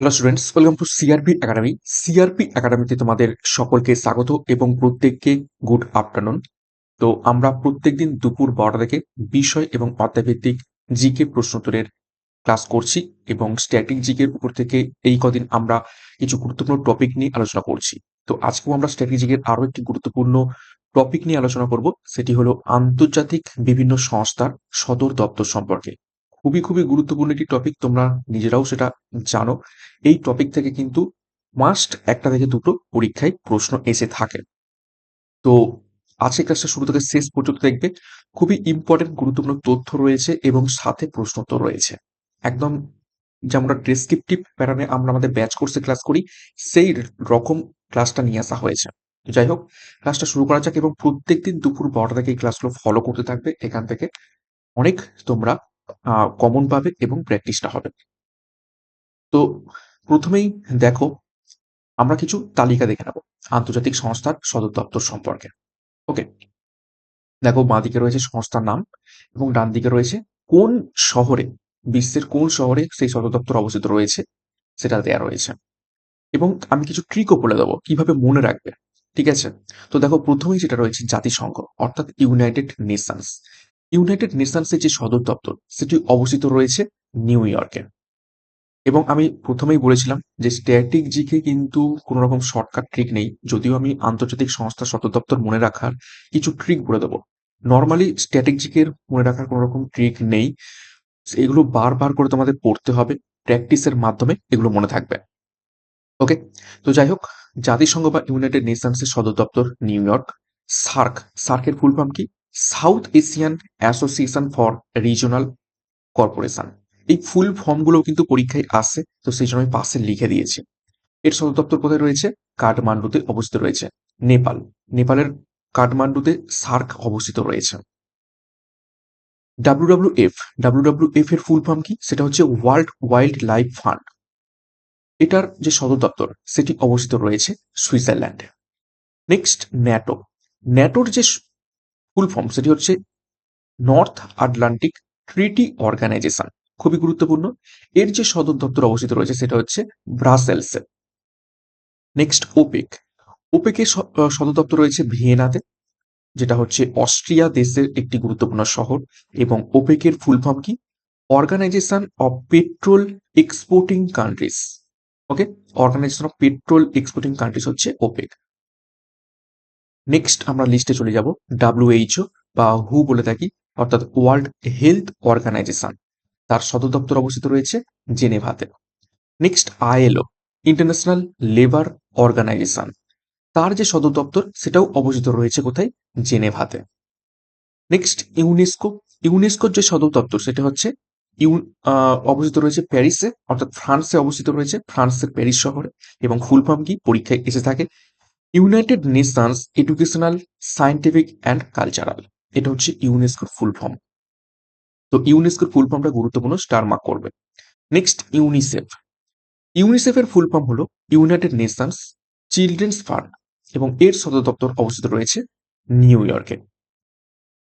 Hello students welcome to CRP academy CRP একাডেমিতে তোমাদের সকলকে স্বাগত এবং প্রত্যেককে গুড আফটারনুন তো আমরা প্রত্যেকদিন দুপুর বারোটা থেকে বিষয় এবং অধ্যায়ভিত্তিক জিকে প্রশ্নোত্তরের ক্লাস করছি এবং স্ট্যাটিক জিকের উপর থেকে এই কদিন আমরা কিছু গুরুত্বপূর্ণ টপিক নিয়ে আলোচনা করছি। তো আজকেও আমরা স্ট্যাটিক জিকের আরও একটি গুরুত্বপূর্ণ টপিক নিয়ে আলোচনা করব, সেটি হলো আন্তর্জাতিক বিভিন্ন সংস্থার সদর দপ্তর সম্পর্কে। খুবই খুবই গুরুত্বপূর্ণ একটি টপিক তোমরা নিজেরাও সেটা জানো। এই টপিক থেকে কিন্তু মাস্ট একটা থেকে দুটো পরীক্ষায় প্রশ্ন এসে থাকে। তো আজকে ক্লাসটা শুরু থেকে শেষ পর্যন্ত দেখবে, খুবই ইম্পর্টেন্ট গুরুত্বপূর্ণ তথ্য রয়েছে এবং সাথে প্রশ্ন তো রয়েছে। একদম যেমন ডেসক্রিপটিভ প্যাটার্নে আমরা আমাদের ব্যাচ কোর্সে ক্লাস করি, সেই রকম ক্লাসটা নিয়ে আসা হয়েছে। যাই হোক ক্লাসটা শুরু করা যাক এবং প্রত্যেকদিন দুপুর বারোটা থেকে এই ক্লাসগুলো ফলো করতে থাকবে। এখান থেকে অনেক তোমরা কমন পাবে এবং প্র্যাকটিসটা হবে। তো প্রথমেই দেখো, আমরা কিছু তালিকা দেখে নেব। আন্তর্জাতিক সংস্থার সদর দপ্তর সম্পর্কে। ওকে? দেখো, বাঁ দিকে রয়েছে সংস্থার নাম এবং ডান দিকে রয়েছে কোন শহরে, বিশ্বের কোন শহরে সেই সদর দপ্তর অবস্থিত রয়েছে, সেটা দেয়া রয়েছে। এবং আমি কিছু ট্রিকও বলে দেবো, কীভাবে মনে রাখবে, ঠিক আছে? তো দেখো, প্রথমেই যেটা রয়েছে জাতিসংঘ, অর্থাৎ ইউনাইটেড নেশনস ইউনাইটেড নেশনসের যে সদর দপ্তর, সেটি অবস্থিত রয়েছে নিউ ইয়র্কে। এবং আমি প্রথমেই বলেছিলাম যে স্ট্যাটিক জিকে কিন্তু কোনো রকম শর্টকাট ট্রিক নেই, যদিও আমি আন্তর্জাতিক সংস্থা সদর দপ্তর মনে রাখার কিছু ট্রিক বলে দেবো। নর্মালি স্ট্যাটিক জিকের মনে রাখার কোনো রকম ট্রিক নেই। এগুলো বারবার করে তোমাদের পড়তে হবে, প্র্যাকটিসের মাধ্যমে এগুলো মনে থাকবে। ওকে? তো যাই হোক, জাতিসংঘ বা ইউনাইটেড নেশনসের সদর দপ্তর নিউ ইয়র্ক, সার্ক। সার্কের ফুল ফর্ম কি? South Asian association for regional corporation এই ফুল ফর্মগুলো কিন্তু পরীক্ষায় আসে, তো সেই জন্য আমি পাশে লিখে দিয়েছি। এর সদর দপ্তর কোথায় রয়েছে? কাঠমান্ডুতে অবস্থিত রয়েছে। নেপাল। নেপালের কাঠমান্ডুতে সার্ক অবস্থিত রয়েছে। ডাব্লিউ এফ ডাব্লিউ এফ এর ফুল ফর্ম কি? সেটা হচ্ছে ওয়ার্ল্ড ওয়াইল্ড লাইফ ফান্ড এটার যে সদর দপ্তর সেটি অবস্থিত রয়েছে সুইজারল্যান্ডে। নেক্সট ন্যাটো ন্যাটোর যে ফুল ফর্ম, সেটি হচ্ছে নর্থ আটলান্টিক ট্রিটি অর্গানাইজেশন খুবই গুরুত্বপূর্ণ। এর যে সদর দপ্তর অবস্থিত রয়েছে, সেটা হচ্ছে ব্রাসেলসে নেক্সট ওপেক ওপেকের সদর দপ্তর রয়েছে ভিয়েনাতে, যেটা হচ্ছে অস্ট্রিয়া দেশের একটি গুরুত্বপূর্ণ শহর। এবং ওপেকের ফুল ফর্ম কি? Organisation of petrol exporting countries okay organisation of petrol exporting countries হচ্ছে ওপেক নেক্সট আমরা লিস্টে চলে যাব। ডাব্লিউএইচও বা হু বলে থাকি, অর্থাৎ ওয়ার্ল্ড হেলথ অর্গানাইজেশন তার সদর দপ্তর অবস্থিত রয়েছে জেনেভাতে। Next ILO international labour organisation তার যে সদর দপ্তর, সেটাও অবস্থিত রয়েছে কোথায়? জেনেভাতে। নেক্সট ইউনেস্কো ইউনেস্কোর যে সদর দপ্তর, সেটা হচ্ছে অবস্থিত রয়েছে প্যারিসে, অর্থাৎ ফ্রান্সে অবস্থিত রয়েছে, ফ্রান্সের প্যারিস শহরে। এবং ফুল ফর্ম কি? পরীক্ষায় এসে থাকে United Nations educational scientific and cultural এটা হচ্ছে ইউনেস্কোর ফুল ফর্ম তো ইউনেস্কোর ফুল ফর্মটা গুরুত্বপূর্ণ স্টার মার্ক করবে। নেক্সট ইউনিসেফ ইউনিসেফের ফুল ফর্ম হলো ইউনাইটেড নেশনস চিলড্রেন্স ফান্ড এবং এর সদর দপ্তর অবস্থিত রয়েছে নিউ ইয়র্কে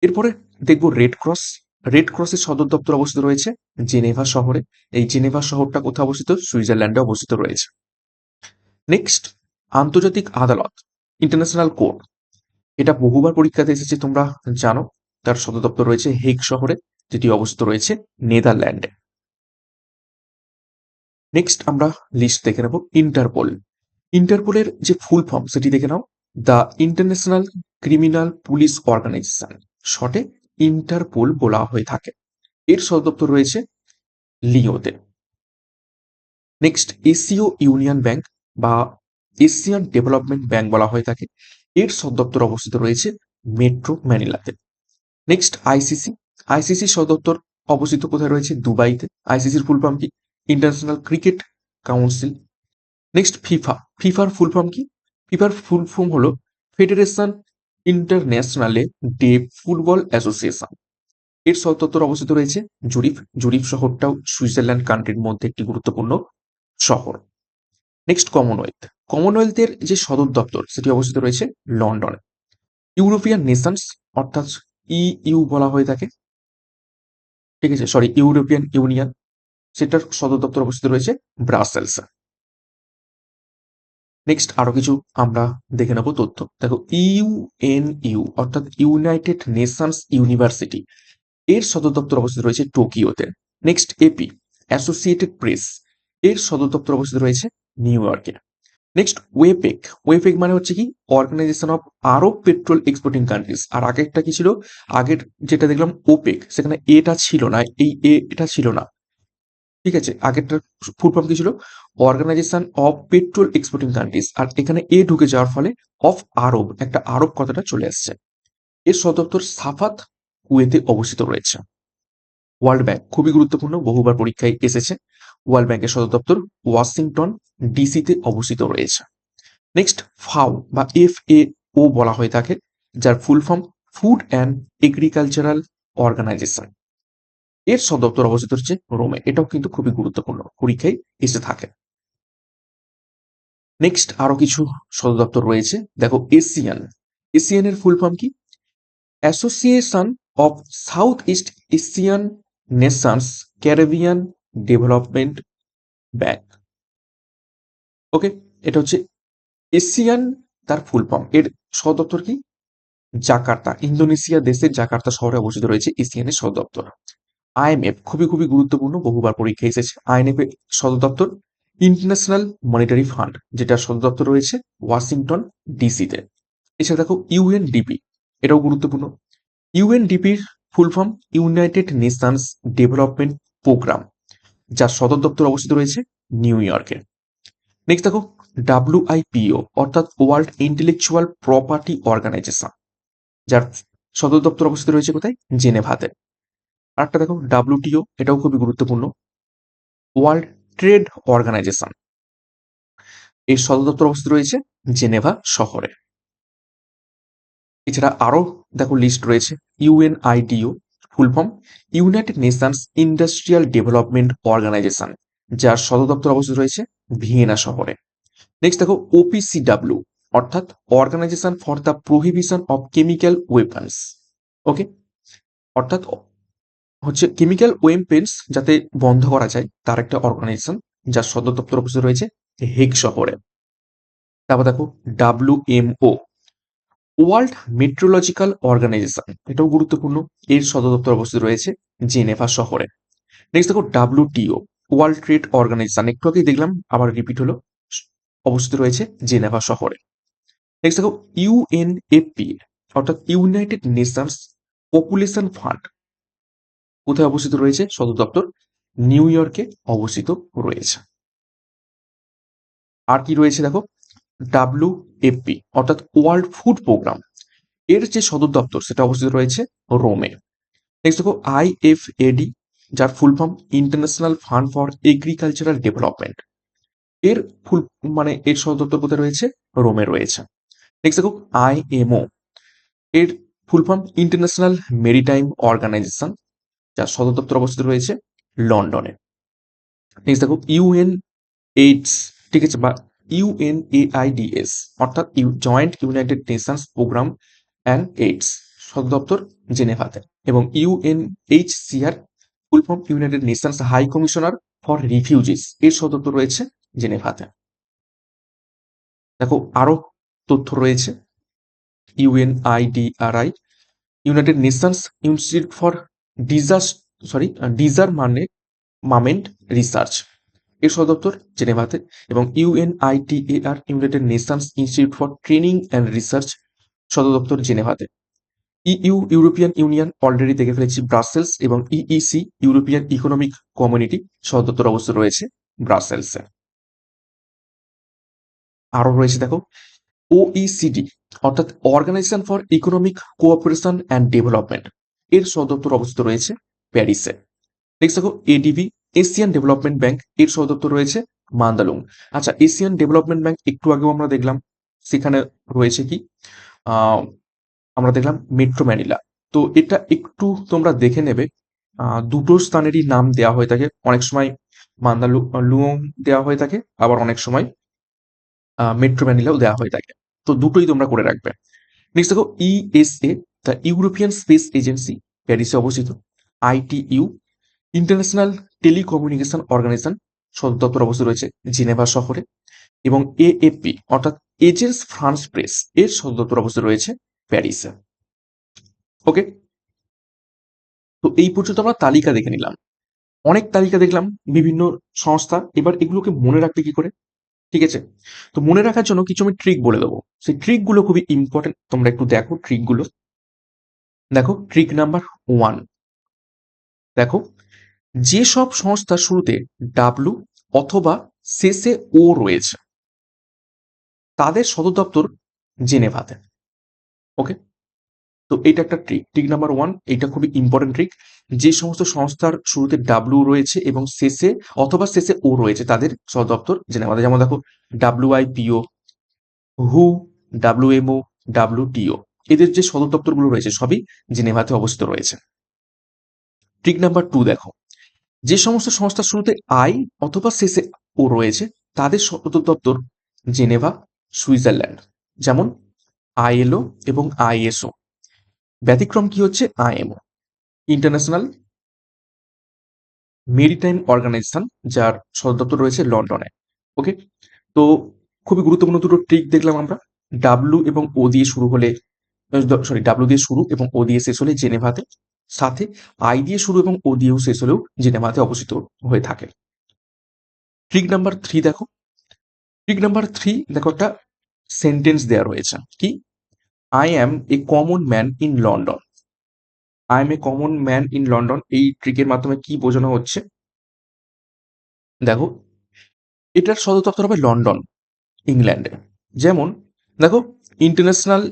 এরপরে দেখব রেড ক্রস রেড ক্রসের সদর দপ্তর অবস্থিত রয়েছে জেনেভা শহরে। এই জেনেভা শহরটা কোথায় অবস্থিত? সুইজারল্যান্ডে অবস্থিত রয়েছে। নেক্সট আন্তর্জাতিক আদালত ইন্টারন্যাশনাল কোর্ট এটা বহুবার পরীক্ষাতে এসেছে, তোমরা জানো। তার সদর দপ্তর রয়েছে হেগ শহরে, যেটি অবস্থিত রয়েছে নেদারল্যান্ডে। নেক্সট আমরা লিস্ট দেখে নেব ইন্টারপোল ইন্টারপোলের যে ফুল ফর্ম সেটি দেখে নাও। The international criminal police organisation শর্টে ইন্টারপোল বলা হয়ে থাকে। এর সদর দপ্তর রয়েছে লিওতে। নেক্সট এশীয় ইউনিয়ন ব্যাংক বা এশিয়ান ডেভেলপমেন্ট ব্যাংক বলা হয়ে থাকে। এর সদর দপ্তর অবস্থিত রয়েছে মেট্রো ম্যানিলাতে। নেক্সট আইসিসি আইসিসি সদর অবস্থিত কোথায় রয়েছে? দুবাইতে। আইসিসির ফুল ফর্ম কি? International cricket council. Next, FIFA. ফিফার ফুল ফর্ম কি? ফিফার ফুল ফর্ম হলো ফেডারেশন ইন্টারন্যাশনালে ডে ফুটবল অ্যাসোসিয়েশন। এর সদর অবস্থিত রয়েছে জুরিফ। জুরিফ শহরটাও সুইজারল্যান্ড কান্ট্রির মধ্যে একটি গুরুত্বপূর্ণ শহর। Next, Commonwealth. কমনওয়েলথের যে সদর দপ্তর, সেটি অবস্থিত রয়েছে লন্ডনে। ইউরোপিয়ান নেশনস অর্থাৎ ইইউ বলা হয়ে থাকে। ঠিক আছে সরি ইউরোপিয়ান ইউনিয়ন সেটার সদর দপ্তর অবস্থিত রয়েছে ব্রাসেলসে নেক্সট আরও কিছু আমরা দেখে নেব তথ্য। দেখো ইউএনইউ অর্থাৎ ইউনাইটেড নেশনস ইউনিভার্সিটি এর সদর দপ্তর অবস্থিত রয়েছে টোকিওতে নেক্সট এপি অ্যাসোসিয়েটেড প্রেস এর সদর দপ্তর অবস্থিত রয়েছে নিউ ইয়র্কে নেক্সট ওয়েপেক ওয়েপেক মানে হচ্ছে কি? Organization of Arab petrol exporting countries আর আগেরটা কি ছিল? আগের যেটা দেখলাম ওপেক সেখানে এটা ছিল না, এই এটা ছিল না। ঠিক আছে, আগেরটার ফুল ফর্ম কি ছিল? Organization of petrol exporting countries আর এখানে এ ঢুকে যাওয়ার ফলে অফ আরব, একটা আরব কথাটা চলে আসছে। এর সদর দপ্তর সাফাত কুয়েতে অবস্থিত রয়েছে। ওয়ার্ল্ড ব্যাংক খুবই গুরুত্বপূর্ণ, বহুবার পরীক্ষায় এসেছে। ওয়ার্ল্ড ব্যাংকের সদর দপ্তর ওয়াশিংটন ডিসিতে অবস্থিত রয়েছে। নেক্সট ফাও বা এফ এ ও বলা হয়ে থাকে, যার full form food and agricultural organization এর সদর দপ্তর অবস্থিত হচ্ছে রোমে এটাও কিন্তু খুবই গুরুত্বপূর্ণ, পরীক্ষায় এসে থাকে। নেক্সট আরও কিছু সদর দপ্তর রয়েছে, দেখো এশিয়ান এশিয়ানের ফুল ফর্ম কি? Association of south east Asian nations Caribbean development bank okay এটা হচ্ছে এশিয়ান তার ফুল ফর্ম এর সদর দপ্তর কি? জাকার্তা, ইন্দোনেশিয়া দেশের জাকার্তা শহরে অবস্থিত রয়েছে এশিয়ানের সদর দপ্তর। আইএমএফ খুবই খুবই গুরুত্বপূর্ণ, বহুবার পরীক্ষা এসেছে। আইএমএফ এর সদর দপ্তর ইন্টারন্যাশনাল মনিটারি ফান্ড যেটা সদর দপ্তর রয়েছে ওয়াশিংটন ডিসিতে এছাড়া দেখো ইউএনডিপি এটাও গুরুত্বপূর্ণ। ইউএনডিপির full form United Nations development programme যার সদর দপ্তর অবস্থিত রয়েছে নিউ ইয়র্কে। নেক্সট দেখো ডাব্লিউআইপিও অর্থাৎ ওয়ার্ল্ড ইন্টেলেকচুয়াল প্রপার্টি অর্গানাইজেশন, যার সদর দপ্তর অবস্থিত রয়েছে কোথায়? জেনেভাতে। আরেকটা দেখো ডাব্লিউটিও এটাও খুবই গুরুত্বপূর্ণ। ওয়ার্ল্ড ট্রেড অর্গানাইজেশন, এর সদর দপ্তর অবস্থিত রয়েছে জেনেভা শহরে। এছাড়া আরও দেখো লিস্ট রয়েছে UNIDO full form United Nations industrial development organization যার সদর দপ্তর অবস্থিত রয়েছে ভিয়েনা শহরে। নেক্সট দেখো ওপিসিডাব্লিউ অর্থাৎ organization for the prohibition of chemical weapons okay অর্থাৎ হচ্ছে কেমিক্যাল ওয়েপেন্স যাতে বন্ধ করা যায়, তার একটা অর্গানাইজেশন যার সদর দপ্তর অবস্থিত রয়েছে হেগ শহরে। তারপর দেখো ডাব্লিউএমও ওয়ার্ল্ড মেট্রোলজিক্যাল অর্গানাইজেশন, এটাও গুরুত্বপূর্ণ, এর সদর দপ্তর অবস্থিত রয়েছে জেনেভা শহরে। নেক্সট দেখো ডাব্লিউটিও ওয়ার্ল্ড ট্রেড অর্গানাইজেশন, একটু আগেই দেখলাম, আবার রিপিট হলো, অবস্থিত রয়েছে জেনেভা শহরে। নেক্সট দেখো ইউএনএফপি অর্থাৎ ইউনাইটেড নেশনস পপুলেশন ফান্ড, কোথায় অবস্থিত রয়েছে? সদর দপ্তর নিউ ইয়র্কে অবস্থিত রয়েছে। আর কি রয়েছে দেখো? ডাব্লিউ এফপি অর্থাৎ ওয়ার্ল্ড ফুড প্রোগ্রাম এর যে সদর দপ্তর, সেটা অবস্থিত রয়েছে রোমে নেক্সট দেখো আইএফএডি যার full form international fund for agricultural development এর ফুল মানে এর সদর দপ্তর কোথায় রয়েছে? রোমে রয়েছে। নেক্সট দেখো আই আইএমও এর full form international maritime organization যার সদর দপ্তর অবস্থিত রয়েছে লন্ডনে নেক্সট দেখো ইউএন এইডস ঠিক আছে, বা ইউএনএআইডিএস অর্থাৎ joint united nations programme and AIDS সদর দপ্তর জেনেভাতে, এবং UNHCR full form united nations high commissioner for refugees এর সদর দপ্তর রয়েছে জেনেভাতে। দেখো, আরও তথ্য রয়েছে। UNIDIR united nations institute for disas sorry disarmament research এর সদর দপ্তর জেনেভাতে, এবং UNITAR united nations institute for training and research সদর দপ্তর জেনেভাতে। ইইউ, ইউরোপিয়ান ইউনিয়ন, অলরেডি দেখে ফেলেছি ব্রাসেলস এবং ইইসি, ইউরোপিয়ান ইকোনমিক কমিউনিটি সদর দপ্তর রয়েছে ব্রাসেলসে। আরও রয়েছে দেখো ওইসিডি অর্থাৎ organization for economic cooperation and development. এর সদর দপ্তর অবস্থিত রয়েছে প্যারিসে। নেক্সট দেখো এডিবি এশিয়ান ডেভেলপমেন্ট ব্যাংক এর সদর দপ্তর রয়েছে মান্দালুং। আচ্ছা এশিয়ান ডেভেলপমেন্ট ব্যাংক একটু আগেও আমরা দেখলাম, সেখানে রয়েছে কি? আমরা দেখলাম মেট্রো ম্যানিলা তো এটা একটু তোমরা দেখে নেবে দুটো স্থানেরই নাম দেওয়া হয়ে থাকে। অনেক সময় মান্দালু লুয়ং দেওয়া হয়ে থাকে, আবার অনেক সময় মেট্রো ম্যানিলাও দেওয়া হয়ে থাকে। তো দুটোই তোমরা করে রাখবে। নেক্সট দেখো ESA the European space agency প্যারিসে অবস্থিত। আইটিইউ ইন্টারন্যাশনাল টেলিকমিউনিকেশন অর্গানাইজেশন সদর দপ্তর অবস্থিত রয়েছে জেনেভা শহরে এবং এএফপি, অর্থাৎ এজেন্স ফ্রান্স প্রেস, এর সদর দপ্তর অবস্থিত রয়েছে প্যারিসে। ওকে? তো এই পর্যন্ত আমরা তালিকা দেখে নিলাম। অনেক তালিকা দেখলাম, বিভিন্ন সংস্থা। এবার এগুলোকে মনে রাখবে কি করে? ঠিক আছে? তো মনে রাখার জন্য কিছু আমি ট্রিক বলে দেবো। সেই ট্রিকগুলো খুবই ইম্পর্টেন্ট তোমরা একটু দেখো ট্রিকগুলো দেখো ট্রিক নাম্বার ওয়ান দেখো যেসব সংস্থার শুরুতে ডাব্লু অথবা শেষে ও রয়েছে, তাদের সদর দপ্তর জেনেভাতে। ওকে? তো এটা একটা ট্রিক ট্রিক নাম্বার ওয়ান এটা খুবই ইম্পর্টেন্ট ট্রিক যে সমস্ত সংস্থার শুরুতে ডাব্লিউ রয়েছে এবং শেষে অথবা শেষে ও রয়েছে, তাদের সদর দপ্তর জেনেভাতে। যেমন দেখো ডাব্লিউ আইপিও হু ডাব্লিউএমও ডাব্লিউটিও এদের যে সদর দপ্তরগুলো রয়েছে সবই জেনেভাতে অবস্থিত রয়েছে। ট্রিক নাম্বার টু দেখো যে সমস্ত সংস্থার শুরুতে আই অথবা শেষে ও রয়েছে, তাদের সদর দপ্তর জেনেভা, সুইজারল্যান্ড, যেমন আইএলও এবং আইএসও। ব্যতিক্রম কি হচ্ছে? আইএমও। ইন্টারন্যাশনাল মেরিটাইম অর্গানাইজেশন, যার সদর দপ্তর রয়েছে লন্ডনে। ওকে? তো খুবই গুরুত্বপূর্ণ দুটো ট্রিক দেখলাম আমরা। ডাব্লু এবং ও দিয়ে শুরু হলে, সরি ডাব্লু দিয়ে শুরু এবং ও দিয়ে শেষ হলে জেনেভাতে। সাথে আই দিয়ে শুরু এবং ও দিয়েও শেষ হলেও জেনেভাতে অবস্থিত হয়ে থাকে। ট্রিক নাম্বার থ্রি দেখো। ট্রিক নাম্বার থ্রি দেখো একটা সেন্টেন্স দেওয়া রয়েছে। কি? I am a common man in London I am a common man in London এই ট্রিকের মাধ্যমে কি বোঝানো হচ্ছে? দেখো, এটার সদর দপ্তর হবে লন্ডন ইংল্যান্ডে যেমন, দেখো ইন্টারন্যাশনাল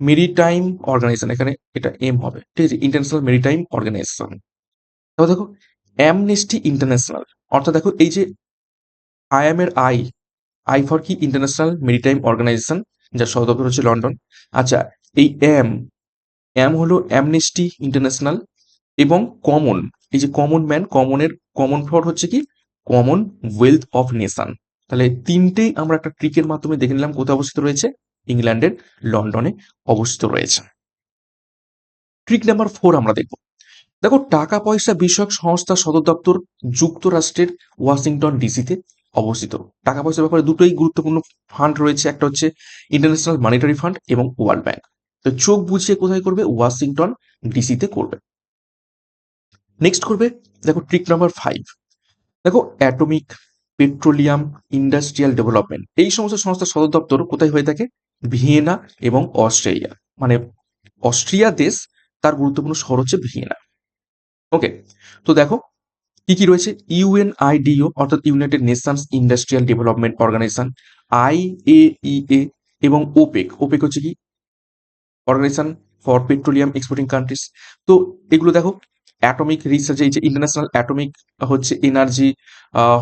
মেরিটাইম অর্গানাইজেশন এখানে এটা এম হবে। ঠিক আছে? ইন্টারন্যাশনাল মেরিটাইম অর্গানাইজেশন তারপর দেখো অ্যামনেস্টি ইন্টারন্যাশনাল অর্থাৎ দেখো, এই যে আই এম এর আই আই ফর কি? ইন্টারন্যাশনাল মেরিটাইম অর্গানাইজেশন যার সদর দপ্তর হচ্ছে লন্ডন। আচ্ছা এই এম এম হলো অ্যামনেস্টি ইন্টারন্যাশনাল এবং কমন এই যে কমন ম্যান কমনের কমন ফর হচ্ছে কি? কমন ওয়েলথ অফ নেশন তাহলে তিনটেই আমরা একটা ট্রিকের মাধ্যমে দেখে নিলাম কোথায় অবস্থিত রয়েছে। ইংল্যান্ডের লন্ডনে অবস্থিত রয়েছে। ট্রিক নাম্বার ফোর আমরা দেখব। দেখো টাকা পয়সা বিষয়ক সংস্থা সদর দপ্তর যুক্তরাষ্ট্রের ওয়াশিংটন ডিসিতে অবস্থিত। টাকা পয়সার ব্যাপারে দুটোই গুরুত্বপূর্ণ ফান্ড রয়েছে। একটা হচ্ছে ইন্টারন্যাশনাল মানিটারি ফান্ড এবং ওয়ার্ল্ড ব্যাংক। তো চোখ বুঝিয়ে কোথায় করবে? ওয়াশিংটন ডিসিতে করবে। নেক্সট করবে, দেখো, ট্রিক নাম্বার ফাইভ। দেখো, অ্যাটমিক, পেট্রোলিয়াম, ইন্ডাস্ট্রিয়াল ডেভেলপমেন্ট। এই সমস্ত সংস্থার সদর দপ্তর কোথায় হয়ে থাকে? ভিয়েনা এবং অস্ট্রেলিয়া। মানে অস্ট্রিয়া দেশ, তার গুরুত্বপূর্ণ শহর হচ্ছে ভিয়েনা। ওকে তো দেখো, কি কি রয়েছে? ইউএনআইডিও অর্থাৎ United Nations industrial development organization এ এবং ওপেক ওপেক হচ্ছে কি? Organization for petroleum exporting countries তো এগুলো দেখো অ্যাটমিক রিসার্চ এই যে ইন্টারন্যাশনাল অ্যাটমিক হচ্ছে এনার্জি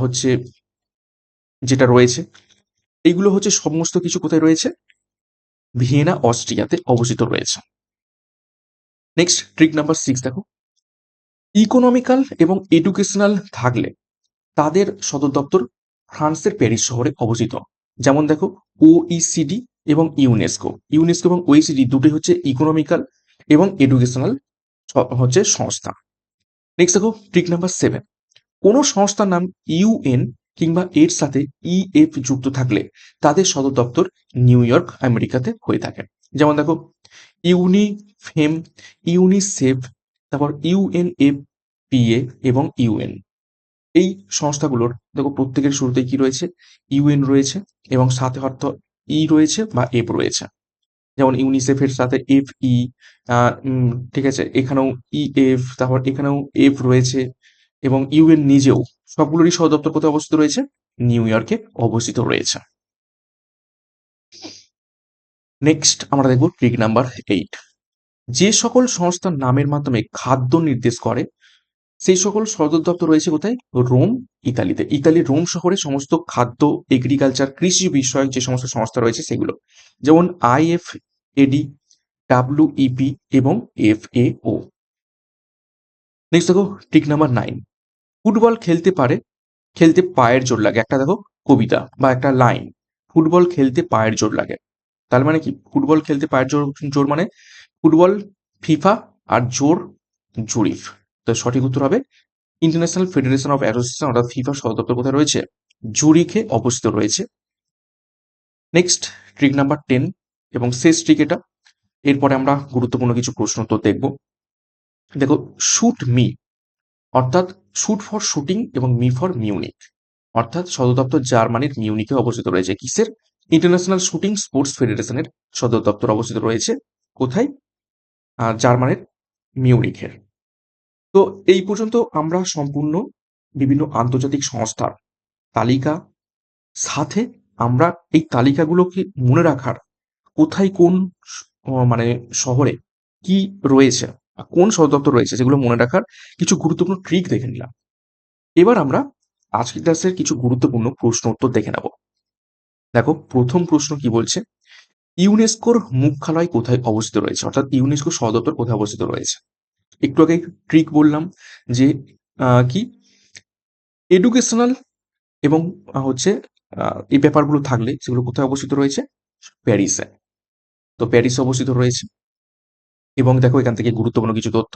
হচ্ছে যেটা রয়েছে, এইগুলো হচ্ছে সমস্ত কিছু কোথায় রয়েছে? ভিয়েনা, অস্ট্রিয়াতে অবস্থিত রয়েছে। নেক্সট ট্রিক নাম্বার সিক্স দেখো। ইকোনমিক্যাল এবং এডুকেশনাল থাকলে তাদের সদর দপ্তর ফ্রান্সের প্যারিস শহরে অবস্থিত। যেমন দেখো ওইসিডি এবং ইউনেস্কো ইউনেস্কো এবং ওইসিডি দুটি হচ্ছে ইকোনমিক্যাল এবং এডুকেশনাল হচ্ছে সংস্থা। নেক্সট দেখো ট্রিক নাম্বার সেভেন কোনো সংস্থার নাম ইউএন কিংবা এর সাথে ইএফ যুক্ত থাকলে তাদের সদর দপ্তর নিউ ইয়র্ক, আমেরিকাতে হয়ে থাকে। যেমন দেখো, ইউনিফেম, ইউনিসেফ, তারপর ইউএনএফ পিএ এবং ইউএন। এই সংস্থাগুলোর দেখো প্রত্যেকের শুরুতে কি রয়েছে? ইউএন রয়েছে এবং সাথে অর্থ ই রয়েছে বা এফ রয়েছে। যেমন ইউনিসেফের সাথে এফ ই ঠিক আছে, এখানেও ই এফ, তারপর এখানেও এফ রয়েছে। এবং ইউএন নিজেও সবগুলোরই সদর দপ্তর কোথায় অবস্থিত রয়েছে? নিউ ইয়র্কে অবস্থিত রয়েছে। নেক্সট আমরা দেখব ট্রিক নাম্বার এইট যে সকল সংস্থার নামের মাধ্যমে খাদ্য নির্দেশ করে, সেই সকল সদর দপ্তর রয়েছে কোথায়? রোম, ইতালিতে। ইতালির রোম শহরে সমস্ত খাদ্য এগ্রিকালচার কৃষি বিষয়ক যে সমস্ত সংস্থা রয়েছে সেগুলো, যেমন আইএফ এডি ডাব্লিউইপি এবং এফ এ ও নেক্সট দেখো ট্রিক নাম্বার নাইন ফুটবল খেলতে পারে, খেলতে পায়ের জোর লাগে। একটা দেখো কবিতা বা একটা লাইন ফুটবল খেলতে পায়ের জোর লাগে। তার মানে কি? ফুটবল খেলতে পায়ের জোর জোর মানে ফুটবল ফিফা আর জোর, জরিফ। তো সঠিক উত্তর হবে ইন্টারন্যাশনাল ফেডারেশন অফ অ্যাসোসিয়েশন অর্থাৎ ফিফা সদর দপ্তর কোথায় রয়েছে? জুরিখে অবস্থিত রয়েছে। নেক্সট ট্রিক নাম্বার টেন এবং শেষ ট্রিক এটা। এরপরে আমরা গুরুত্বপূর্ণ কিছু প্রশ্ন উত্তর দেখব। দেখো শুট মি অর্থাৎ শুট ফর শুটিং এবং মি ফর মিউনিক অর্থাৎ সদর দপ্তর জার্মানির মিউনিকে অবস্থিত রয়েছে। কিসের? ইন্টারন্যাশনাল শুটিং স্পোর্টস ফেডারেশনের সদর দপ্তর অবস্থিত রয়েছে। কোথায়? জার্মানির মিউনিখের তো এই পর্যন্ত আমরা সম্পূর্ণ বিভিন্ন আন্তর্জাতিক সংস্থার তালিকা, সাথে আমরা এই তালিকাগুলোকে মনে রাখার কোথায় কোন মানে শহরে কি রয়েছে। কোন সদর দপ্তর রয়েছে যেগুলো মনে রাখার কিছু গুরুত্বপূর্ণ ট্রিক দেখে নিলাম। এবার আমরা আজকের ক্লাসের কিছু গুরুত্বপূর্ণ প্রশ্ন উত্তর দেখে নেব। দেখো, প্রথম প্রশ্ন কি বলছে? ইউনেস্কোর মুখ্যালয় কোথায় অবস্থিত রয়েছে? অর্থাৎ ইউনেস্কো সদর কোথায় অবস্থিত রয়েছে? একটু আগে ট্রিক বললাম যে কি? এডুকেশনাল এবং হচ্ছে এই ব্যাপারগুলো থাকলে সেগুলো কোথায় অবস্থিত রয়েছে? প্যারিসে। তো প্যারিসে অবস্থিত রয়েছে। এবং দেখো এখান থেকে গুরুত্বপূর্ণ কিছু তথ্য।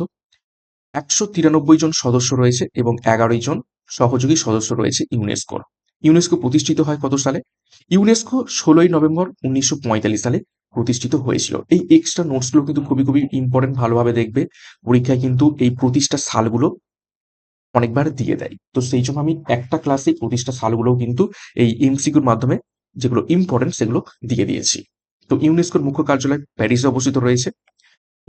একশো তিরানব্বই জন সদস্য রয়েছে এবং এগারোই জন সহযোগী সদস্য রয়েছে ইউনেস্কোর ইউনেস্কো প্রতিষ্ঠিত হয় কত সালে? ইউনেস্কো ষোলোই নভেম্বর উনিশশো পঁয়তাল্লিশ সালে প্রতিষ্ঠিত হয়েছিল। এই এক্সট্রা নোটসগুলো কিন্তু খুবই খুবই ইম্পর্টেন্ট ভালোভাবে দেখবে। পরীক্ষায় কিন্তু এই প্রতিষ্ঠা সালগুলো অনেকবার দিয়ে দেয়। তো সেই জন্য আমি একটা ক্লাসে প্রতিষ্ঠা সালগুলোও কিন্তু এই এমসিকিউর মাধ্যমে যেগুলো ইম্পর্টেন্ট সেগুলো দিয়ে দিয়েছি। তো ইউনেস্কোর মুখ্য কার্যালয় প্যারিসে অবস্থিত রয়েছে।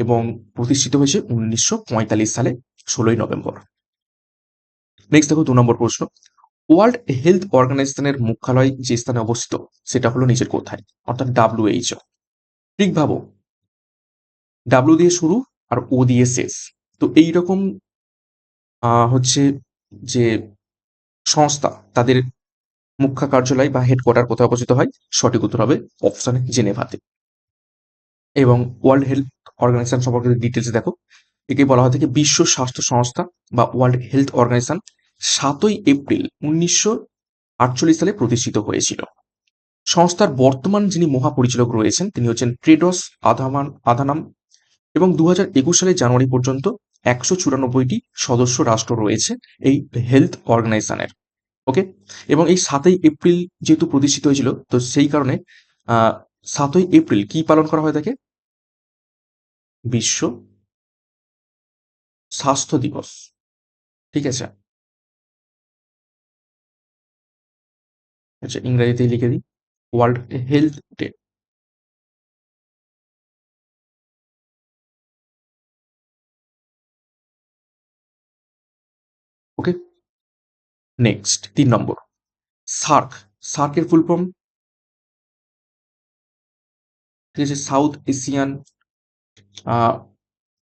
এবং প্রতিষ্ঠিত হয়েছে উনিশশো পঁয়তাল্লিশ সালে, ষোলোই নভেম্বর। নেক্সট দেখো দু নম্বর প্রশ্ন। ওয়ার্ল্ড হেলথ অর্গানাইজেশনের মুখ্যালয় যে স্থানে অবস্থিত, সেটা হলো নিজের কোথায়? অর্থাৎ ডাব্লিউএইচও ঠিক ভাবো। ডাব্লিউ দিয়ে শুরু আর ও দিয়ে শেষ। তো এইরকম হচ্ছে যে সংস্থা তাদের মুখ্য কার্যালয় বা হেডকোয়ার্টার কোথায় অবস্থিত হয়? সঠিক উত্তর হবে অপশন জেনেভাতে। এবং ওয়ার্ল্ড হেলথ অর্গানাইজেশন সম্পর্কে ডিটেলস দেখো, একে বলা হয় থেকে বিশ্ব স্বাস্থ্য সংস্থা বা ওয়ার্ল্ড হেলথ অর্গানাইজেশন সাতই এপ্রিল উনিশশো আটচল্লিশ সালে প্রতিষ্ঠিত হয়েছিল। সংস্থার বর্তমান যিনি মহাপরিচালক রয়েছেন, তিনি হচ্ছেন ট্রেডস আধামান, আধানাম এবং দু সালে জানুয়ারি পর্যন্ত একশো চুরানব্বইটি সদস্য রাষ্ট্র রয়েছে এই হেলথ অর্গানাইজেশনের ওকে এবং এই সাতই এপ্রিল যেহেতু প্রতিষ্ঠিত হয়েছিল, তো সেই কারণে সাতই এপ্রিল কি পালন করা হয় থাকে বিশ্ব স্বাস্থ্য দিবস। ঠিক আছে? আচ্ছা ইংরেজিতে লিখে দিই। World health day okay next তিন নম্বর। সার্ক। সার্কের ফুল ফর্ম? ঠিক আছে, সাউথ এশিয়ান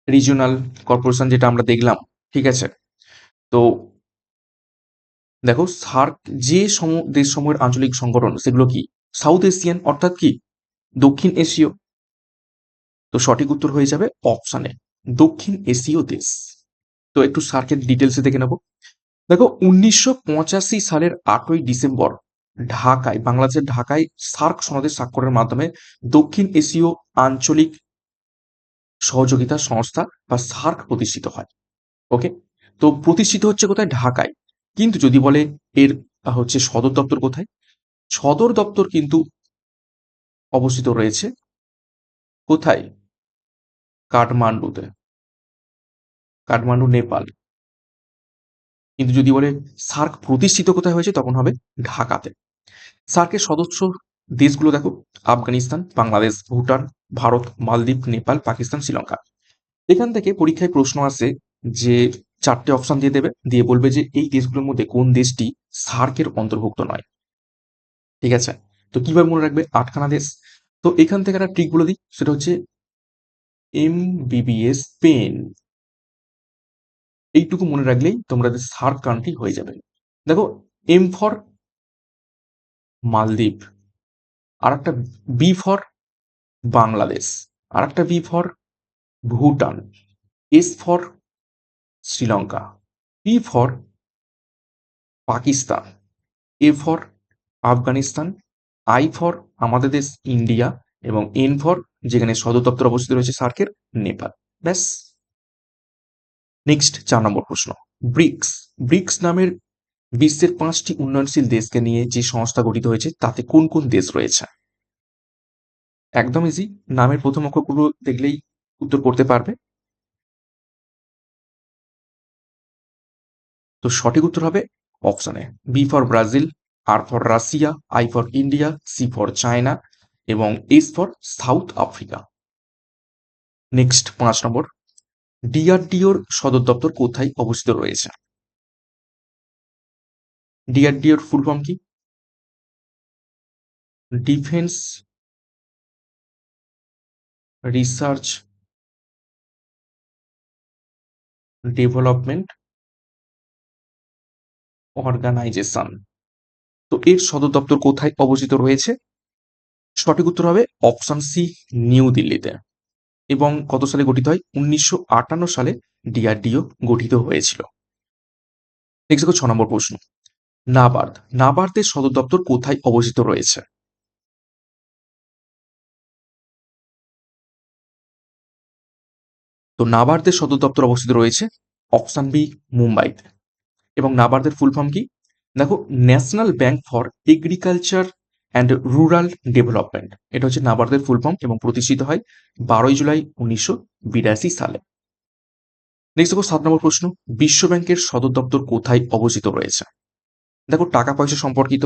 রিজিওনাল কর্পোরেশন যেটা আমরা দেখলাম, ঠিক আছে? তো দেখো, সার্ক যে সম, দেশ সমূহের আঞ্চলিক সংগঠন, সেগুলো কি? সাউথ এশিয়ান, অর্থাৎ কি? দক্ষিণ এশীয়। তো সঠিক উত্তর হয়ে যাবে অপশানে দক্ষিণ এশীয় দেশ। তো একটু সার্কের ডিটেলসে দেখে নেব। দেখো, উনিশশো পঁচাশি সালের আটই ডিসেম্বর, ঢাকায়, বাংলাদেশের ঢাকায় সার্ক সনদের স্বাক্ষরের মাধ্যমে দক্ষিণ এশীয় আঞ্চলিক সহযোগিতা সংস্থা বা সার্ক প্রতিষ্ঠিত হয়। ওকে তো প্রতিষ্ঠিত হচ্ছে কোথায়? ঢাকায়। কিন্তু যদি বলে এর হচ্ছে সদর দপ্তর কোথায়? সদর দপ্তর কিন্তু অবস্থিত রয়েছে কোথায়? কাঠমান্ডুতে। কাঠমান্ডু, নেপাল। কিন্তু যদি বলে সার্ক প্রতিষ্ঠিত কোথায় হয়েছে, তখন হবে ঢাকাতে। সার্কের সদস্য দেশগুলো দেখো, আফগানিস্তান, বাংলাদেশ, ভুটান ভারত, মালদ্বীপ, নেপাল, পাকিস্তান, শ্রীলঙ্কা। এখান থেকে পরীক্ষায় প্রশ্ন আসে যে চারটে অপশন দিয়ে দেবে, দিয়ে বলবে যে এই দেশগুলোর মধ্যে কোন দেশটি সার্কের অন্তর্ভুক্ত নয়। ঠিক আছে? তো কীভাবে মনে রাখবে? আটখানা দেশ। তো এখান থেকে একটা ট্রিক বলে দিই, সেটা হচ্ছে এম বিবিএস পেন এইটুকু মনে রাখলেই তোমরা সার্ক কান্ট্রি হয়ে যাবে। দেখো এম ফর মালদ্বীপ। আর একটা বি ফর বাংলাদেশ। আর একটা B for Bhutan. S for Sri Lanka. P for Pakistan. A for Afghanistan. I for আমাদের দেশ ইন্ডিয়া এবং এন ফর যেখানে সদর দপ্তর অবস্থিত রয়েছে সার্কের নেপাল। ব্যাস। নেক্সট চার নম্বর প্রশ্ন। ব্রিক্স। ব্রিক্স নামের বিশ্বের পাঁচটি উন্নয়নশীল দেশকে নিয়ে যে সংস্থা গঠিত হয়েছে, তাতে কোন কোন দেশ রয়েছে? একদম ইজি নামের প্রথম অক্ষরগুলো দেখলেই উত্তর করতে পারবে। তো সঠিক উত্তর হবে অপশনে B for Brazil R for Russia I for India C for China এবং S for South Africa next পাঁচ নম্বর। ডিআরডিওর সদর দপ্তর কোথায় অবস্থিত রয়েছে? ডিআরডিওর ফুল ফর্ম কি? ডিফেন্স রিসার্চ ডেভেলপমেন্ট অর্গানাইজেশন তো এর সদর দপ্তর কোথায় অবস্থিত রয়েছে? সঠিক উত্তর হবে অপশন সি নিউ দিল্লিতে এবং কত সালে গঠিত হয়? উনিশশো আটান্ন সালে ডিআরডিও গঠিত হয়েছিল। নেক্সট ছ নম্বর প্রশ্ন। নাবার্দ নাবার্ডের সদর দপ্তর কোথায় অবস্থিত রয়েছে? তো নাবার্ডের সদর দপ্তর অবস্থিত রয়েছে অপশন বি, মুম্বাইতে। এবং নাবার্ডের ফুল ফর্ম কি? দেখো national bank for agriculture and rural development এটা হচ্ছে নাবার্ডের ফুল ফর্ম এবং প্রতিষ্ঠিত হয় বারোই জুলাই উনিশশো বিরাশি সালে। নেক্সট দেখো, সাত নম্বর প্রশ্ন বিশ্ব ব্যাংকের সদর দপ্তর কোথায় অবস্থিত রয়েছে? দেখো, টাকা পয়সা সম্পর্কিত।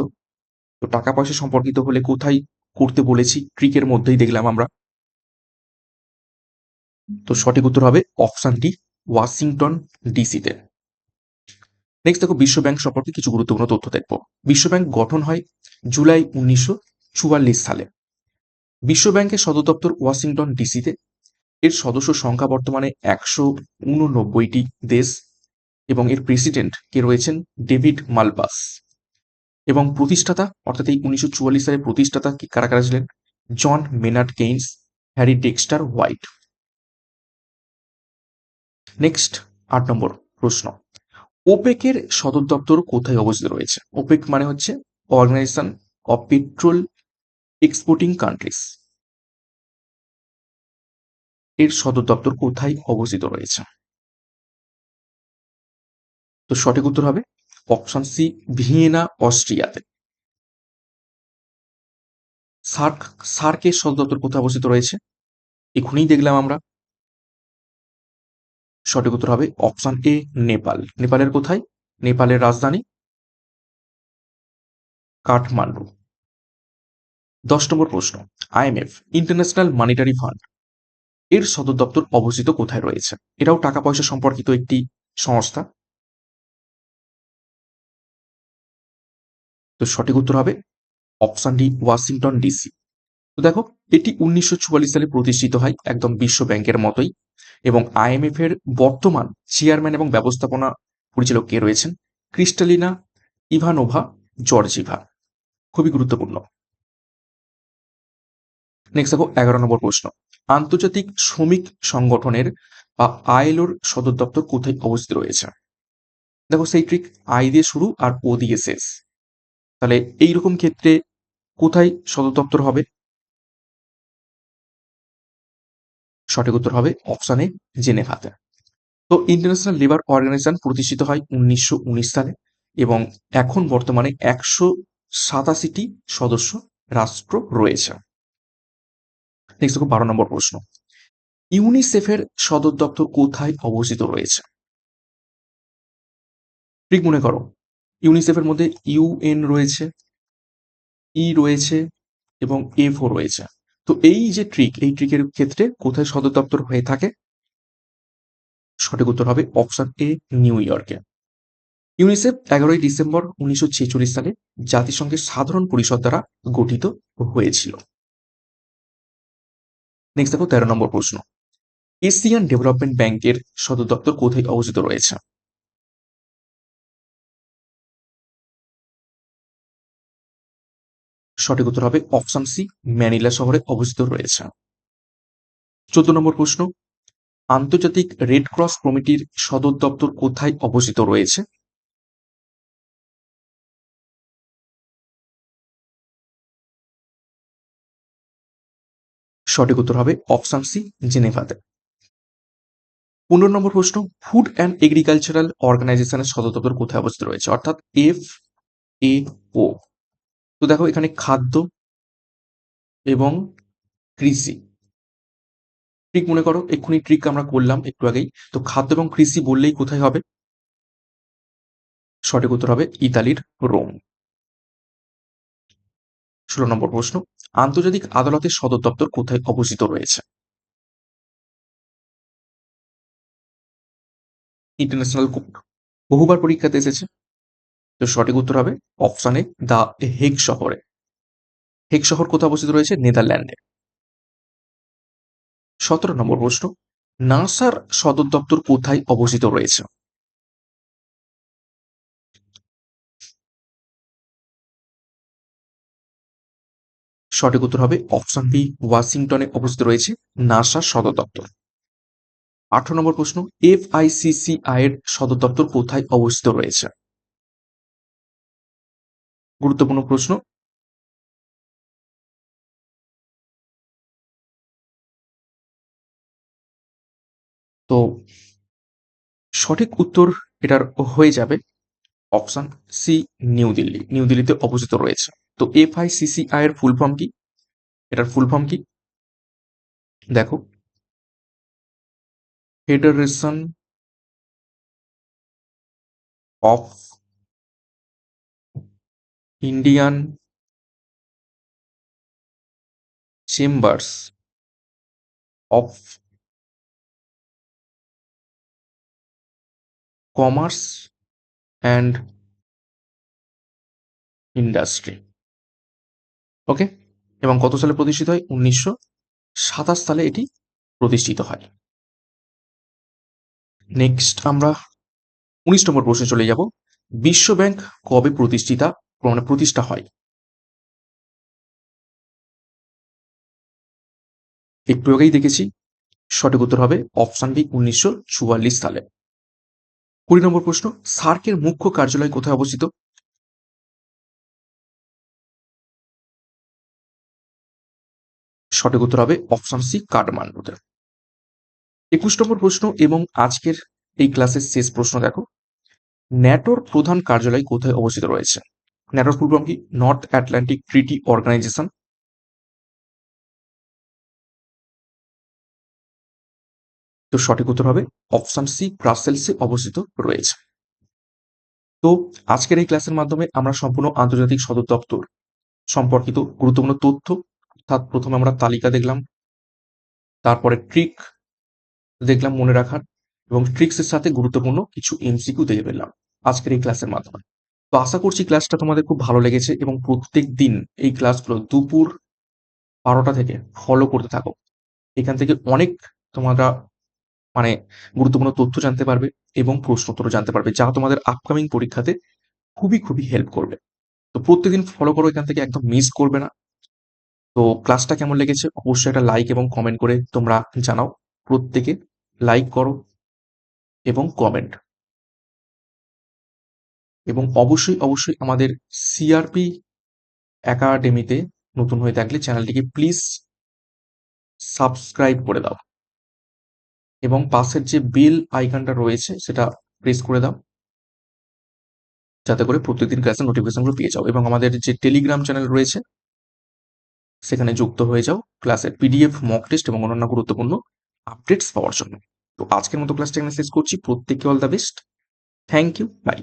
তো টাকা পয়সা সম্পর্কিত হলে কোথায় করতে বলেছি? ট্রিকের মধ্যেই দেখলাম আমরা। তো সঠিক উত্তর হবে অপশন ডি ওয়াশিংটন ডিসিতে। নেক্সট দেখো, বিশ্ব ব্যাংক সম্পর্কে কিছু গুরুত্বপূর্ণ তথ্য দেখব। বিশ্ব ব্যাংক গঠন হয় জুলাই উনিশশো চুয়াল্লিশ সালে। বিশ্ব ব্যাংকের সদর দপ্তর ওয়াশিংটন ডিসিতে। এর সদস্য সংখ্যা বর্তমানে একশো উননব্বইটি দেশ এবং এর প্রেসিডেন্ট কে রয়েছেন ডেভিড মালবাস। এবং প্রতিষ্ঠাতা, অর্থাৎ এই উনিশশো চুয়াল্লিশ সালে প্রতিষ্ঠাতা কারা কারা ছিলেন? John Maynard Keynes, Harry Dexter White. Next আট নম্বর প্রশ্ন। ওপেকের সদর দপ্তর কোথায় অবস্থিত রয়েছে? ওপেক মানে হচ্ছে organization of petrol exporting countries এর সদর দপ্তর কোথায় অবস্থিত রয়েছে? তো সঠিক উত্তর হবে অপশন সি ভিয়েনা, অস্ট্রিয়াতে। সার্ক, সার্কের সদর দপ্তর কোথায় অবস্থিত রয়েছে? এখনই দেখলাম আমরা। সঠিক উত্তর হবে অপশন এ, নেপাল। নেপালের কোথায়? নেপালের রাজধানী কাঠমান্ডু। দশ নম্বর প্রশ্ন আইএমএফ ইন্টারন্যাশনাল মানিটারি ফান্ড, এর সদর দপ্তর অবস্থিত কোথায় রয়েছে? এটাও টাকা পয়সা সম্পর্কিত একটি সংস্থা। তো সঠিক উত্তর হবে অপশন ডি, ওয়াশিংটন ডিসি। তো দেখো, এটি উনিশশো চুয়াল্লিশ সালে প্রতিষ্ঠিত হয় একদম বিশ্ব ব্যাংকের মতোই। এবং আইএমএফ এর বর্তমান চেয়ারম্যান এবং ব্যবস্থাপনা পরিচালক কে রয়েছেন? Kristalina Ivanova, Georgieva. খুবই গুরুত্বপূর্ণ। নেক্সট দেখো, এগারো নম্বর প্রশ্ন। আন্তর্জাতিক শ্রমিক সংগঠনের বা আইএলওর সদর দপ্তর কোথায় অবস্থিত রয়েছে? দেখো, সেই ট্রিক আই দিয়ে শুরু আর ও দিয়ে শেষ। তাহলে এইরকম ক্ষেত্রে কোথায় সদর দপ্তর হবে? সঠিক উত্তর হবে অপশানে জেনেভাতে তো ইন্টারন্যাশনাল লেবার অর্গানাইজেশন প্রতিষ্ঠিত হয় উনিশশো উনিশ সালে এবং এখন বর্তমানে একশো সাতাশিটি সদস্য রাষ্ট্র রয়েছে। নেক্সট বারো নম্বর প্রশ্ন। ইউনিসেফের সদর দপ্তর কোথায় অবস্থিত রয়েছে? ঠিক মনে করো ইউনিসেফের মধ্যে ইউএন রয়েছে ই রয়েছে এবং এফও রয়েছে। তো এই যে ট্রিক এই ট্রিকের ক্ষেত্রে কোথায় সদর দপ্তর হয়ে থাকে? সঠিক উত্তর হবে অপশন এ নিউ ইয়র্কে ইউনিসেফ এগারোই ডিসেম্বর উনিশশো ছেচল্লিশ সালে জাতিসংঘের সাধারণ পরিষদ দ্বারা গঠিত হয়েছিল। নেক্সট দেখো তেরো নম্বর প্রশ্ন। এশিয়ান ডেভেলপমেন্ট ব্যাংকের সদর দপ্তর কোথায় অবস্থিত রয়েছে? সঠিক উত্তর হবে অপশন সি, ম্যানিলা শহরে অবস্থিত রয়েছে। চোদ্দ নম্বর প্রশ্ন, আন্তর্জাতিক রেড ক্রস কমিটির সদর দপ্তর কোথায় অবস্থিত রয়েছে? সঠিক উত্তর হবে অপশন সি, জেনেভাতে। পনেরো নম্বর প্রশ্ন, ফুড অ্যান্ড এগ্রিকালচারাল অর্গানাইজেশনের সদর দপ্তর কোথায় অবস্থিত রয়েছে? অর্থাৎ এফ এ ও। তো দেখো এখানে খাদ্য এবং কৃষি। ট্রিক মনে করো এক্ষুনি ট্রিক আমরা করলাম একটু আগেই। তো খাদ্য এবং কৃষি বললেই কোথায় হবে? সঠিক উত্তর হবে ইতালির রোম। ষোলো নম্বর প্রশ্ন আন্তর্জাতিক আদালতের সদর দপ্তর কোথায় অবস্থিত রয়েছে? ইন্টারন্যাশনাল কোর্ট বহুবার পরীক্ষাতে এসেছে। তো সঠিক উত্তর হবে অপশানে দা হেগ শহরে। হেগ শহর কোথায় অবস্থিত রয়েছে? নেদারল্যান্ডে। সতেরো নম্বর প্রশ্ন, নাসার সদর দপ্তর কোথায় অবস্থিত রয়েছে? সঠিক উত্তর হবে অপশন বি ওয়াশিংটনে অবস্থিত রয়েছে নাসার সদর দপ্তর। আঠারো নম্বর প্রশ্ন এফ আইসিসিআই এর সদর দপ্তর কোথায় অবস্থিত রয়েছে? গুরুত্বপূর্ণ প্রশ্ন। তো সঠিক উত্তর এটার হয়ে যাবে option C New Delhi New দিল্লিতে অবস্থিত রয়েছে। তো এফ আই সিসিআই এর ফুল ফর্ম কি? এটার ফুল ফর্ম কি? দেখো। Federation of Indian chambers of commerce and industry okay এবং কত সালে প্রতিষ্ঠিত হয়? উনিশশো সাতাশ সালে এটি প্রতিষ্ঠিত হয়। নেক্সট আমরা উনিশ নম্বর প্রশ্নে চলে যাব। বিশ্ব ব্যাংক কবে প্রতিষ্ঠিতা? মানে প্রতিষ্ঠা হয়। একটু আগেই দেখেছি, সঠিক উত্তর হবে অপশান বি উনিশশো চুয়াল্লিশ সালে। কুড়ি নম্বর প্রশ্ন, সার্কের মুখ্য কার্যালয় কোথায় অবস্থিত? সঠিক উত্তর হবে অপশন সি কাঠমান্ডুতে। একুশ নম্বর প্রশ্ন এবং আজকের এই ক্লাসের শেষ প্রশ্ন দেখো। ন্যাটোর প্রধান কার্যালয় কোথায় অবস্থিত রয়েছে? ন্যাটোর ফুল কি নর্থ আটলান্টিক ট্রিটি অর্গানাইজেশন তো সঠিক উত্তর হবে অপশন সি ব্রাসেলসে অবস্থিত রয়েছে। তো আজকের এই ক্লাসের মাধ্যমে আমরা সম্পূর্ণ আন্তর্জাতিক সদর দপ্তর সম্পর্কিত গুরুত্বপূর্ণ তথ্য, অর্থাৎ প্রথমে আমরা তালিকা দেখলাম, তারপরে ট্রিক দেখলাম মনে রাখার, এবং ট্রিক্সের সাথে গুরুত্বপূর্ণ কিছু এমসিকিউ দেখে ফেললাম আজকের এই ক্লাসের মাধ্যমে। তো আশা করছি ক্লাসটা তোমাদের খুব ভালো লেগেছে এবং প্রত্যেক দিন এই ক্লাসগুলো দুপুর বারোটা থেকে ফলো করতে থাকো। এখান থেকে অনেক তোমরা মানে গুরুত্বপূর্ণ তথ্য জানতে পারবে এবং প্রশ্নোত্তর জানতে পারবে, যা তোমাদের আপকামিং পরীক্ষাতে খুবই খুবই হেল্প করবে। তো প্রত্যেকদিন ফলো করো, এখান থেকে একদম মিস করবে না। তো ক্লাসটা কেমন লেগেছে? অবশ্যই একটা লাইক এবং কমেন্ট করে তোমরা জানাও। প্রত্যেকে লাইক করো এবং কমেন্ট এবং অবশ্যই অবশ্যই আমাদের সিআরপি একাডেমিতে নতুন হয়ে থাকলে চ্যানেলটিকে প্লিজ সাবস্ক্রাইব করে দাও। এবং পাশের যে বেল আইকনটা রয়েছে, সেটা প্রেস করে দাও। যাতে করে প্রত্যেকদিন ক্লাসের নোটিফিকেশনগুলো পেয়ে যাও এবং আমাদের যে টেলিগ্রাম চ্যানেল রয়েছে, সেখানে যুক্ত হয়ে যাও ক্লাসের পিডিএফ মক টেস্ট এবং অন্যান্য গুরুত্বপূর্ণ আপডেটস পাওয়ার জন্য। তো আজকের মতো ক্লাসটা এখানে শেষ করছি। প্রত্যেককে all the best thank you bye